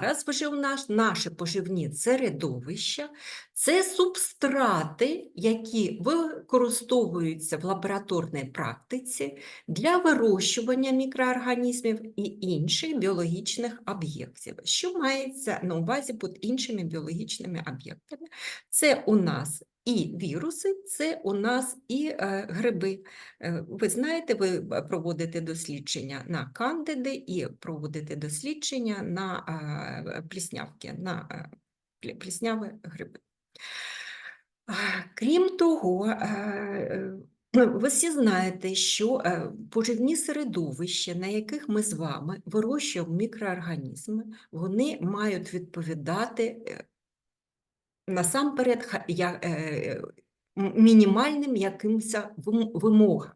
зараз нас наші поживні середовища це субстрати, які використовуються в лабораторній практиці для вирощування мікроорганізмів і інших біологічних об'єктів. Що мається на увазі під іншими біологічними об'єктами? Це у нас і віруси, це у нас і е, гриби. Е, Ви знаєте, ви проводите дослідження на кандиди і проводите дослідження на е, пліснявки, на е, плісняві гриби. Крім того, е, е, ви всі знаєте, що е, поживні середовища, на яких ми з вами вирощуємо мікроорганізми, вони мають відповідати е, насамперед я- е, мінімальним якимось вимогам.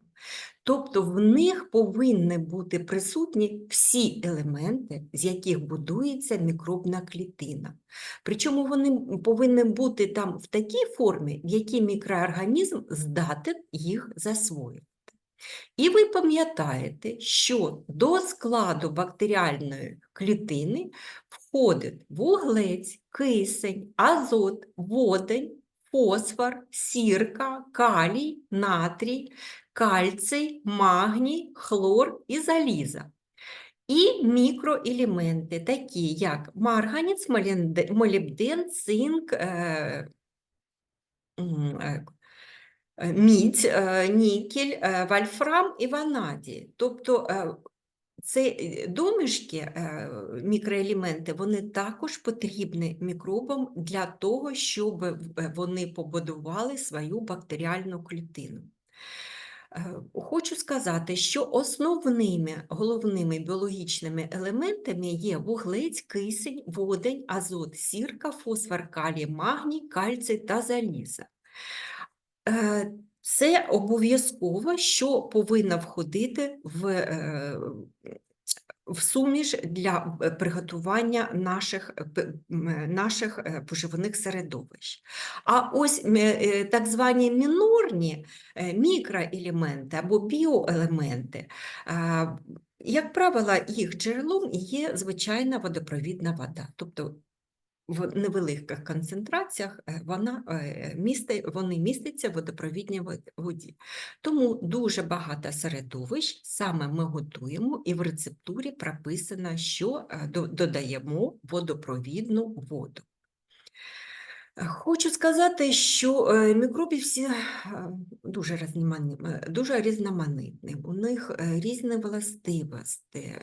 Тобто в них повинні бути присутні всі елементи, з яких будується мікробна клітина. Причому вони повинні бути там в такій формі, в якій мікроорганізм здатен їх засвоїти. І ви пам'ятаєте, що до складу бактеріальної клітини входить вуглець, кисень, азот, водень, фосфор, сірка, калій, натрій, кальцій, магній, хлор і заліза. І мікроелементи, такі як марганець, молінде- молібден, цинк, е, е, мідь, е, нікель, е, вольфрам і ванадій. Тобто це е, домішки, е, мікроелементи, вони також потрібні мікробам для того, щоб е, вони побудували свою бактеріальну клітину. Хочу сказати, що основними головними біологічними елементами є вуглець, кисень, водень, азот, сірка, фосфор, калій, магній, кальцій та заліза. Е, Це обов'язково, що повинно входити в, е, в суміш для е, приготування наших, наших поживних середовищ. А ось так звані мінорні мікроелементи або біоелементи, як правило, їх джерелом є звичайна водопровідна вода. Тобто в невеликих концентраціях е, вона, е, місти, вони містяться в водопровідній воді. Тому дуже багато середовищ саме ми готуємо, і в рецептурі прописано, що е, додаємо водопровідну воду. Хочу сказати, що мікроби всі дуже різноманітні, дуже різноманітні. У них різні властивості,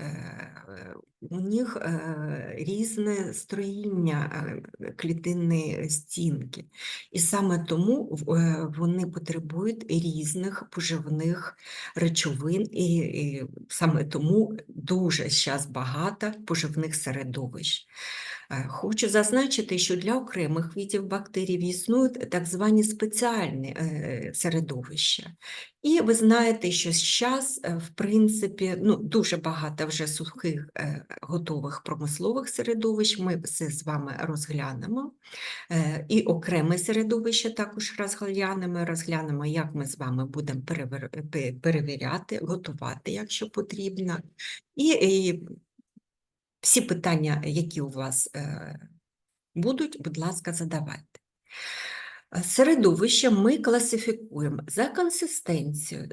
у них е, різне строїння е, клітинної стінки. І саме тому е, вони потребують різних поживних речовин, і, саме тому дуже зараз багато поживних середовищ. Е, Хочу зазначити, що для окремих видів бактерій існують так звані спеціальні е, середовища. І ви знаєте, що зараз, в принципі, ну, дуже багато вже сухих е, готових промислових середовищ. Ми все з вами розглянемо. Е, І окреме середовище також розглянемо, розглянемо, як ми з вами будемо перевіряти, готувати, якщо потрібно. І, і всі питання, які у вас е, будуть, будь ласка, задавайте. Е, Середовище ми класифікуємо за консистенцією,